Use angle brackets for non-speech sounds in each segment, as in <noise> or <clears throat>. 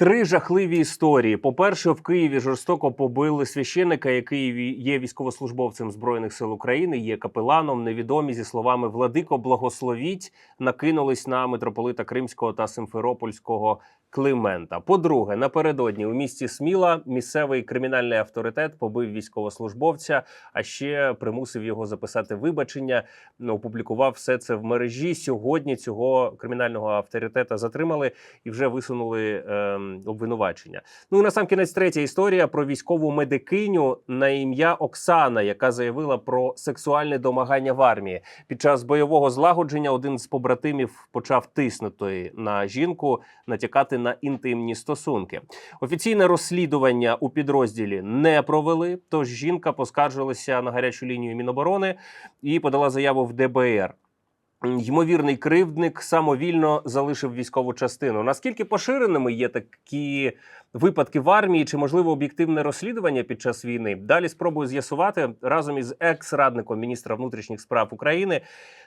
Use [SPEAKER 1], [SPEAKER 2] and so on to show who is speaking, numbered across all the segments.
[SPEAKER 1] Три жахливі історії. По-перше, в Києві жорстоко побили священика, який є військовослужбовцем збройних сил України, є капеланом. Невідомі зі словами Владико, благословіть накинулись на митрополита Кримського та Симферопольського Климента. По-друге, напередодні у місті Сміла місцевий кримінальний авторитет побив військовослужбовця, а ще примусив його записати вибачення. Опублікував все це в мережі. Сьогодні цього кримінального авторитета затримали і вже висунули ем, обвинувачення. Ну і на сам кінець третя історія про військову медикиню на ім'я Оксана, яка заявила про сексуальне домагання в армії. Під час бойового злагодження один з побратимів почав тиснути на жінку, натякати на інтимні стосунки. Офіційне розслідування у підрозділі не провели. Тож жінка поскаржилася на гарячу лінію Міноборони і подала заяву в ДБР. Ймовірний кривдник самовільно залишив військову частину. Наскільки поширеними є такі випадки в армії, чи можливо об'єктивне розслідування під час війни? Далі спробую з'ясувати разом із екс-радником міністра внутрішніх справ України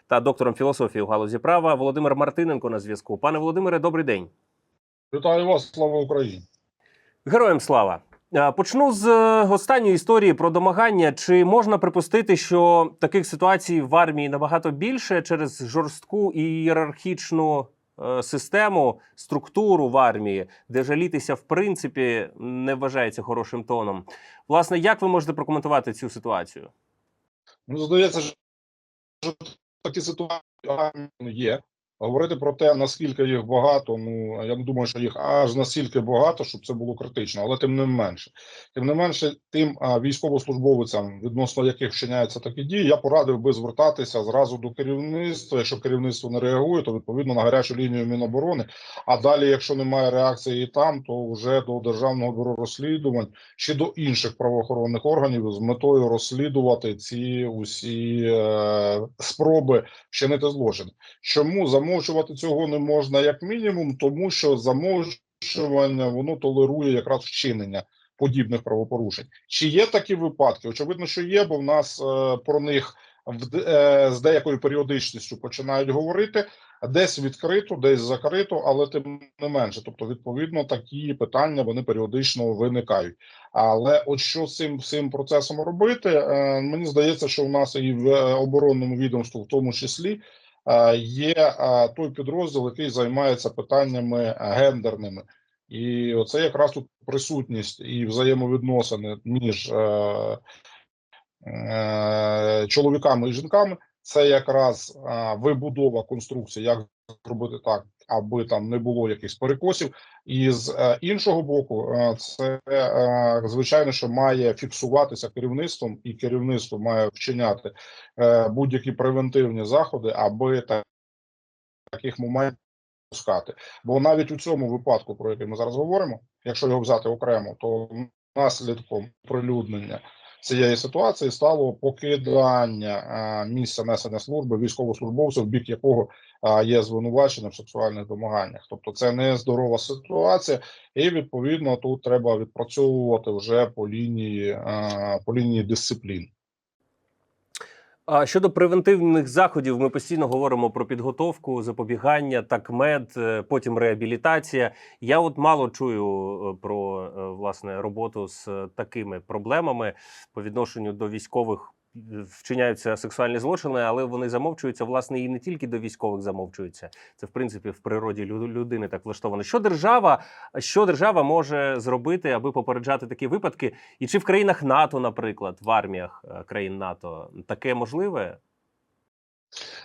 [SPEAKER 1] та доктором філософії у галузі права Володимир Мартиненко на зв'язку. Пане Володимире, добрий день.
[SPEAKER 2] Вітаю вас, слава Україні.
[SPEAKER 1] Героям слава. Почну з е, останньої історії про домагання. Чи можна припустити, що таких ситуацій в армії набагато більше через жорстку і ієрархічну е, систему, структуру в армії, де жалітися в принципі не вважається хорошим тоном? Власне, як ви можете прокоментувати цю ситуацію?
[SPEAKER 2] Ну, здається, що такі ситуації є. Говорити про те, наскільки їх багато, ну я не думаю, що їх аж настільки багато, щоб це було критично, але тим не менше, тим не менше, тим військовослужбовцям, відносно яких вчиняються такі дії, я порадив би звертатися зразу до керівництва. Якщо керівництво не реагує, то відповідно на гарячу лінію Міноборони. А далі, якщо немає реакції і там, то вже до державного бюро розслідувань чи до інших правоохоронних органів з метою розслідувати ці усі е, спроби вчинити злочин. Чому замовчувати цього не можна як мінімум, тому що замовчування воно толерує якраз вчинення подібних правопорушень. Чи є такі випадки? Очевидно, що є, бо в нас е, про них в, е, з деякою періодичністю починають говорити. Десь відкрито, десь закрито, але тим не менше. Тобто, відповідно, такі питання вони періодично виникають. Але от що з цим всім процесом робити? Е, Мені здається, що у нас і в е, оборонному відомстві, в тому числі, є е, той підрозділ, який займається питаннями гендерними. І це якраз тут присутність і взаємовідносини між е, е, чоловіками і жінками. Це якраз е, вибудова конструкції, як зробити так, аби там не було якихось перекосів. І з е, іншого боку, е, це е, звичайно, що має фіксуватися керівництвом, і керівництво має вчиняти будь-які превентивні заходи, аби таких моментів пускати. Бо навіть у цьому випадку, про який ми зараз говоримо, якщо його взяти окремо, то наслідком прилюднення цієї ситуації стало покидання місця несення служби військовослужбовців, в бік якого є звинувачення в сексуальних домаганнях. Тобто це не здорова ситуація, і відповідно тут треба відпрацьовувати вже по лінії по лінії дисциплін.
[SPEAKER 1] А щодо превентивних заходів, ми постійно говоримо про підготовку, запобігання, такмед, мед, потім реабілітація. Я от мало чую е, про е, власне роботу з е, такими проблемами по відношенню до військових. Вчиняються сексуальні злочини, але вони замовчуються власне і не тільки до військових замовчуються. Це в принципі в природі людини так влаштовано. Що держава, що держава може зробити, аби попереджати такі випадки? І чи в країнах НАТО, наприклад, в арміях е, країн НАТО таке можливе?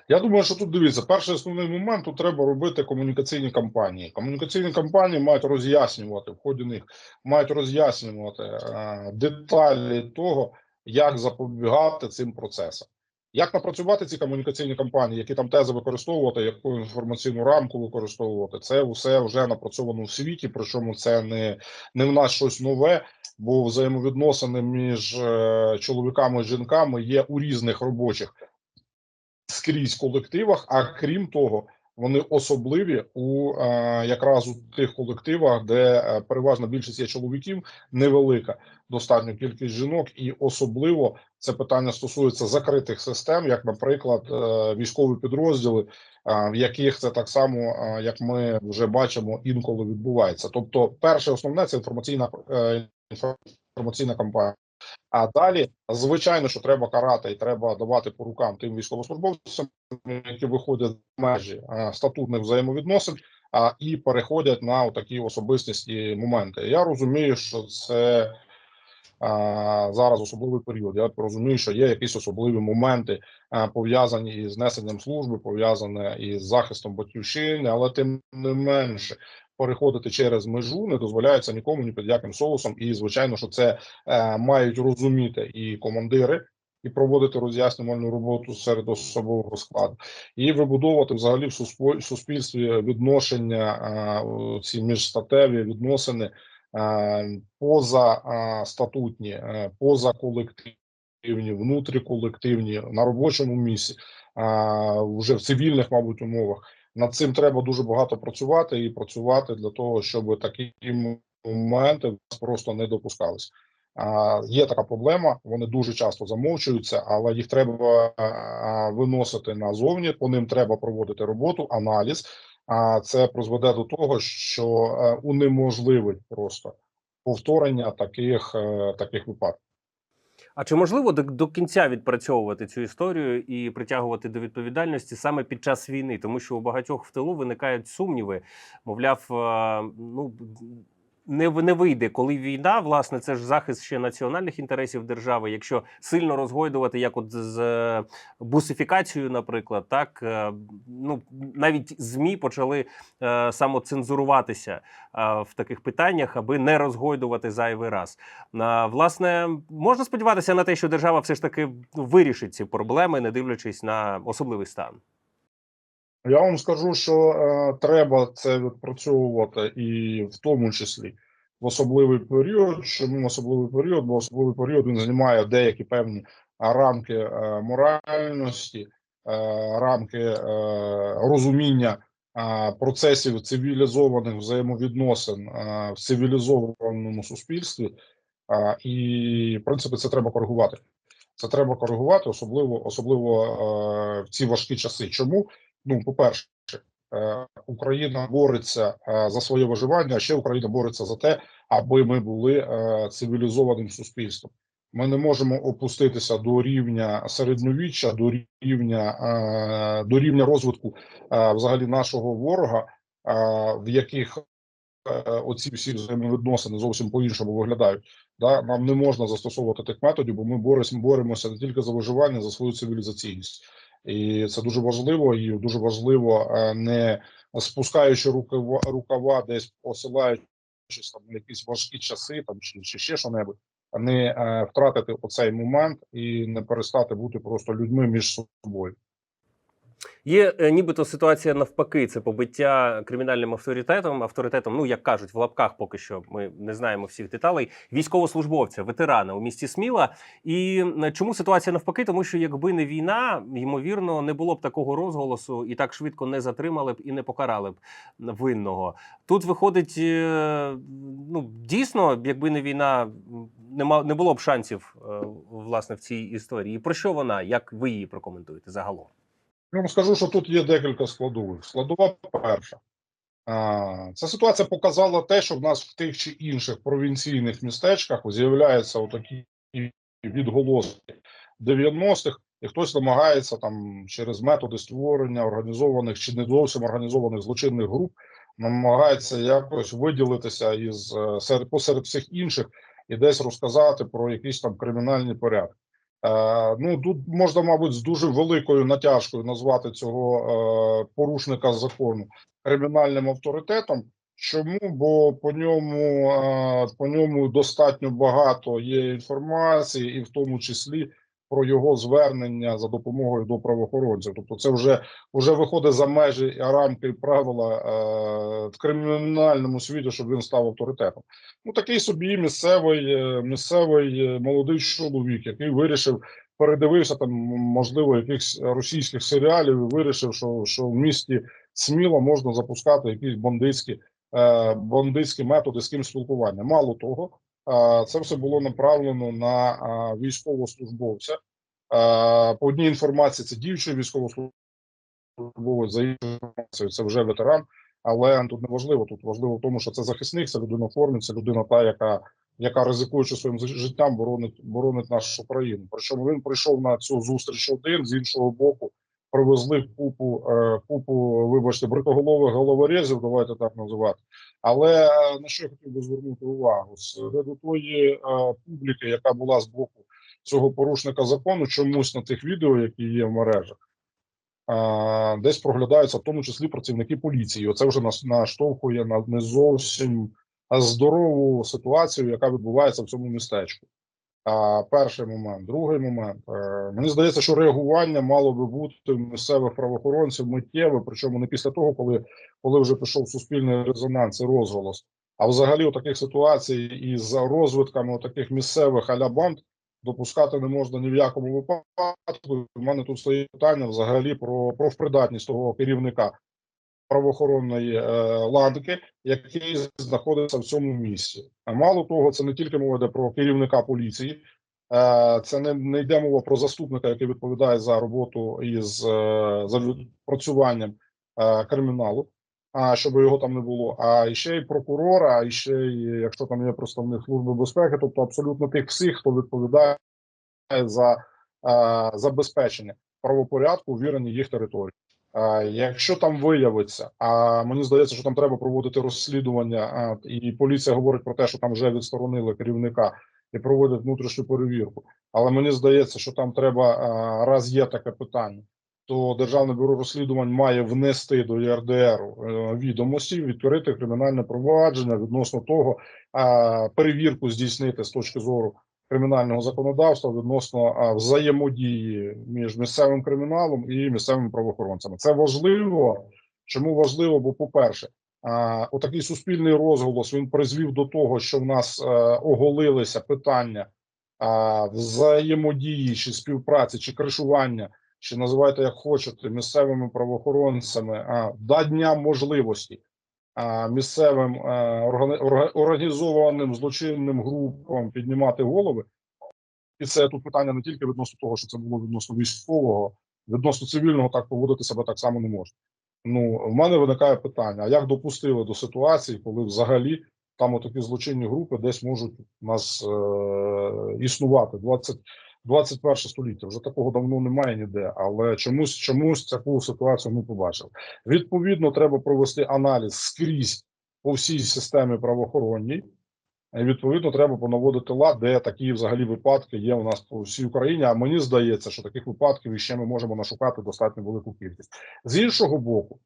[SPEAKER 2] Я думаю, що тут дивіться, перший основний момент тут треба робити комунікаційні кампанії. Комунікаційні кампанії мають роз'яснювати в ході них, мають роз'яснювати е, деталі того, як запобігати цим процесам. Як напрацювати ці комунікаційні кампанії, які там тези використовувати, яку інформаційну рамку використовувати, це все вже напрацьовано в світі. Причому це не, не в нас щось нове, бо взаємовідносини між е, чоловіками і жінками є у різних робочих скрізь колективах. А крім того, вони особливі у е, якраз у тих колективах, де е, переважна більшість є чоловіків, невелика достатньо кількість жінок, і особливо це питання стосується закритих систем, як, наприклад, е, військові підрозділи, в яких це так само, як ми вже бачимо, інколи відбувається. Тобто, перше основне це інформаційна інформаційна кампанія. А далі, звичайно, що треба карати і треба давати по рукам тим військовослужбовцям, які виходять з межі а, статутних взаємовідносин, а і переходять на такі особистісні моменти. Я розумію, що це а, зараз особливий період. Я розумію, що є якісь особливі моменти пов'язані із знесенням служби, пов'язані із захистом батьківщини, але тим не менше. Переходити через межу не дозволяється нікому ні під яким соусом, і звичайно, що це е, мають розуміти і командири, і проводити роз'яснювальну роботу серед особового складу, і вибудовувати взагалі в суспільстві відношення е, ці міжстатеві відносини е, поза е, статутні, поза колективні, внутріколективні, на робочому місці, вже в цивільних, мабуть, умовах. Над цим треба дуже багато працювати і працювати для того, щоб такі моменти просто не допускались. Є така проблема, вони дуже часто замовчуються, але їх треба виносити назовні. По ним треба проводити роботу, аналіз. А це призведе до того, що е, унеможливить просто повторення таких, е, таких випадків.
[SPEAKER 1] А чи можливо до, до кінця відпрацьовувати цю історію і притягувати до відповідальності саме під час війни? Тому що у багатьох в тилу виникають сумніви, мовляв, е, ну. Не, не вийде, коли війна, власне, це ж захист ще національних інтересів держави. Якщо сильно розгойдувати, як от з е, бусифікацією, наприклад, так е, ну навіть змі почали е, самоцензуруватися е, в таких питаннях, аби не розгойдувати зайвий раз. А, власне, можна сподіватися на те, що держава все ж таки вирішить ці проблеми, не дивлячись на особливий стан.
[SPEAKER 2] Я вам скажу, що е, треба це відпрацьовувати і в тому числі в особливий період. Чому особливий період? Бо особливий період він знімає деякі певні рамки е, моральності, е, рамки е, розуміння е, процесів цивілізованих взаємовідносин е, в цивілізованому суспільстві. Е, і в принципі це треба коригувати. Це треба коригувати, особливо особливо е, в ці важкі часи. Чому? Ну, по-перше, е, Україна бореться е, за своє виживання, а ще Україна бореться за те, аби ми були е, цивілізованим суспільством. Ми не можемо опуститися до рівня середньовіччя, до рівня до рівня розвитку взагалі нашого ворога, в яких оці всі взаємовідносини зовсім по-іншому виглядають. Да? Нам не можна застосовувати тих методів, бо ми боремося не тільки за виживання, за свою цивілізаційність. І це дуже важливо, і дуже важливо е, не спускаючи рукава, рукава десь посилаючись там на якісь важкі часи, там чи, чи ще що небудь, не е, втратити оцей момент і не перестати бути просто людьми між собою.
[SPEAKER 1] Є е, нібито ситуація навпаки, це побиття кримінальним авторитетом, авторитетом, ну як кажуть, в лапках поки що ми не знаємо всіх деталей. Військовослужбовця, ветерана у місті Сміла. І чому ситуація навпаки? Тому що якби не війна, ймовірно, не було б такого розголосу і так швидко не затримали б і не покарали б винного. Тут виходить, е, ну дійсно, якби не війна, нема не було б шансів е, власне в цій історії. Про що вона? Як ви її прокоментуєте загалом?
[SPEAKER 2] Я вам скажу, що тут є декілька складових. Складова перша. Ця ситуація показала те, що в нас в тих чи інших провінційних містечках з'являються отакі відголоски 90-х, і хтось намагається там через методи створення організованих чи не зовсім організованих злочинних груп, намагається якось виділитися із е, серед посеред всіх інших і десь розказати про якісь там кримінальні порядки. Е, ну тут можна, мабуть, з дуже великою натяжкою назвати цього е, порушника закону кримінальним авторитетом. Чому? Бо по ньому е, по ньому достатньо багато є інформації, і в тому числі про його звернення за допомогою до правоохоронців. Тобто, це вже вже виходить за межі рамки правила е, в кримінальному світі, щоб він став авторитетом. Ну такий собі місцевий е, місцевий е, молодий чоловік, який вирішив. Передивився там, можливо, якихось російських серіалів і вирішив, що що в місті сміло можна запускати якісь бандитські е, бандитські методи з ким спілкування. Мало того, це все було направлено на військовослужбовця. По одній інформації це діючий військовослужбовець, за іншою інформацією, це вже ветеран. Але тут не важливо. Тут важливо в тому, що це захисник, це людина в формі, це людина та, яка яка ризикуючи своїм життям, боронить боронить нашу країну. Причому він прийшов на цю зустріч один з іншого боку. Привезли купу, е, купу, вибачте, бритоголових головорезів, давайте так називати. Але е, на що я хотів би звернути увагу серед тої е, публіки, яка була з боку цього порушника закону, чомусь на тих відео, які є в мережах, е, десь проглядаються в тому числі працівники поліції. Оце вже нас наштовхує на не зовсім здорову ситуацію, яка відбувається в цьому містечку. Перший момент, другий момент. Е, мені здається, що реагування мало би бути місцевих правоохоронців миттєве, причому не після того, коли, коли вже пішов суспільний резонанс і розголос. А взагалі у таких ситуацій із розвитками таких місцевих аля банд допускати не можна ні в якому випадку. У мене тут стоїть питання взагалі про профпридатність того керівника правоохоронної е, ланки, який знаходиться в цьому місці. А мало того, це не тільки мова йде про керівника поліції, е, це не, не йде мова про заступника, який відповідає за роботу із е, за відпрацюванням е, криміналу. А щоб його там не було, а ще й прокурора, а ще й якщо там є представник служби безпеки, тобто абсолютно тих всіх, хто відповідає за забезпечення правопорядку в віренні їх території. Якщо там виявиться, а мені здається, що там треба проводити розслідування, і поліція говорить про те, що там вже відсторонили керівника і проводять внутрішню перевірку. Але мені здається, що там треба, раз є таке питання, то Державне бюро розслідувань має внести до ЄРДР е, відомості, відкрити кримінальне провадження відносно того, перевірку здійснити з точки зору кримінального законодавства відносно взаємодії між місцевим криміналом і місцевими правоохоронцями. Це важливо. Чому важливо? Бо, по-перше, отакий суспільний розголос він призвів до того, що в нас е, оголилися питання взаємодії чи співпраці, чи кришування, чи називайте як хочете, місцевими правоохоронцями, а, дання можливості місцевим е, організованим злочинним групам піднімати голови. І це тут питання не тільки відносно того, що це було відносно військового, відносно цивільного так поводити себе так само не можна. Ну, в мене виникає питання: а як допустили до ситуації, коли взагалі там отакі злочинні групи десь можуть у нас е- існувати 20, 21 століття? Вже такого давно немає ніде, але чомусь чомусь таку ситуацію ми побачили. Відповідно, треба провести аналіз скрізь по всій системі правоохоронній. Відповідно, треба понаводити лад, де такі взагалі випадки є у нас по всій Україні. А мені здається, що таких випадків іще ми можемо нашукати достатньо велику кількість. З іншого боку,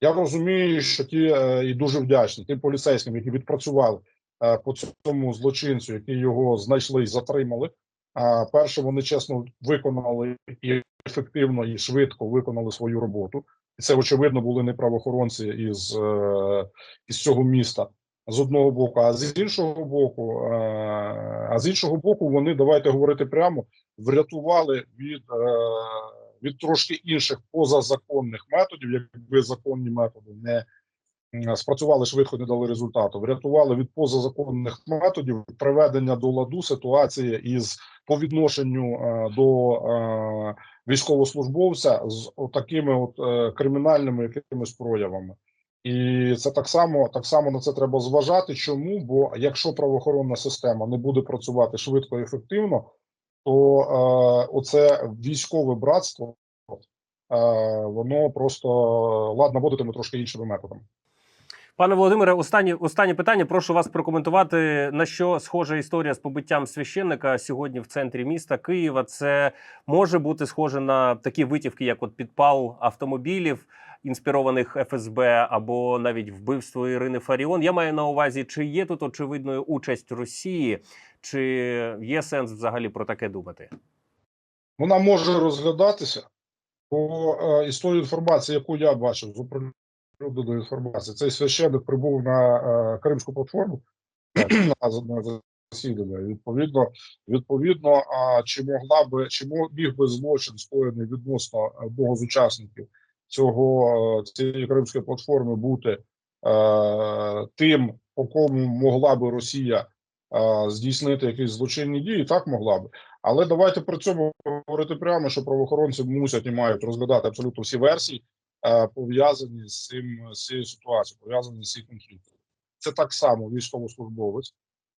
[SPEAKER 2] я розумію, що ті е, і дуже вдячні тим поліцейським, які відпрацювали е, по цьому злочинцю, які його знайшли і затримали. Перше, вони чесно виконали і ефективно і швидко виконали свою роботу. І це очевидно були не правоохоронці із, е, із цього міста з одного боку, а з іншого боку, е, а з іншого боку, вони давайте говорити прямо, врятували від, е, від трошки інших позазаконних методів, якби законні методи не спрацювали швидко, не дали результату. Врятували від позазаконних методів приведення до ладу ситуації із по відношенню е, до е, військовослужбовця з такими от е, кримінальними якимись проявами. І це так само так само на це треба зважати. Чому? Бо якщо правоохоронна система не буде працювати швидко і ефективно, то е, оце військове братство е, воно просто ладно водитиме трошки іншими методами.
[SPEAKER 1] Пане Володимире, останнє останнє питання. Прошу вас прокоментувати на що схожа історія з побиттям священника сьогодні в центрі міста Києва. Це може бути схоже на такі витівки, як от підпал автомобілів, інспірованих ФСБ, або навіть вбивство Ірини Фаріон. Я маю на увазі, чи є тут очевидною участь Росії, чи є сенс взагалі про таке думати?
[SPEAKER 2] Вона може розглядатися по е, із тої інформації, яку я бачив з оприлюдненої інформації. Цей священник прибув на е, Кримську платформу <clears throat> на, засідання. Відповідно, відповідно, а чи могла би чи мог- міг би злочин скоєний відносно одного з учасників цього е, цієї кримської платформи бути е, тим, по кому могла би Росія е, здійснити якісь злочинні дії, так могла би. Але давайте при цьому говорити прямо, що правоохоронці мусять і мають розглядати абсолютно всі версії, е, пов'язані з цим з цією ситуацією, пов'язані з цим конфліктом. Це так само військовослужбовець,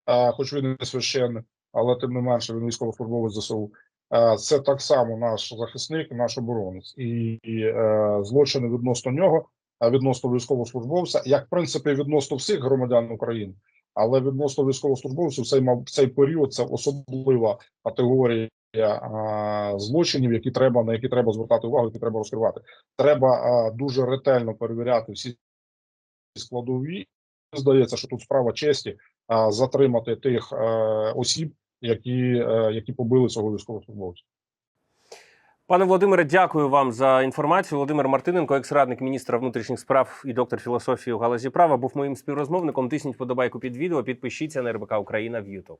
[SPEAKER 2] е, хоч він не священник, але тим не менше він військовослужбовець ЗСУ. Е, Це так само наш захисник, наш оборонець, і, і е, злочини відносно нього, а відносно військовослужбовця, як в принципі відносно всіх громадян України, але відносно військовослужбовців цей мав цей період це особлива категорія злочинів, які треба на які треба звертати увагу, які треба розкривати. Треба дуже ретельно перевіряти всі складові. Здається, що тут справа честі затримати тих е, осіб, які, е, які побили цього військовослужбовця.
[SPEAKER 1] Пане Володимире, дякую вам за інформацію. Володимир Мартиненко, екс-радник міністра внутрішніх справ і доктор філософії у галузі права, був моїм співрозмовником. Тисніть подобайку під відео, підпишіться на РБК Україна в YouTube.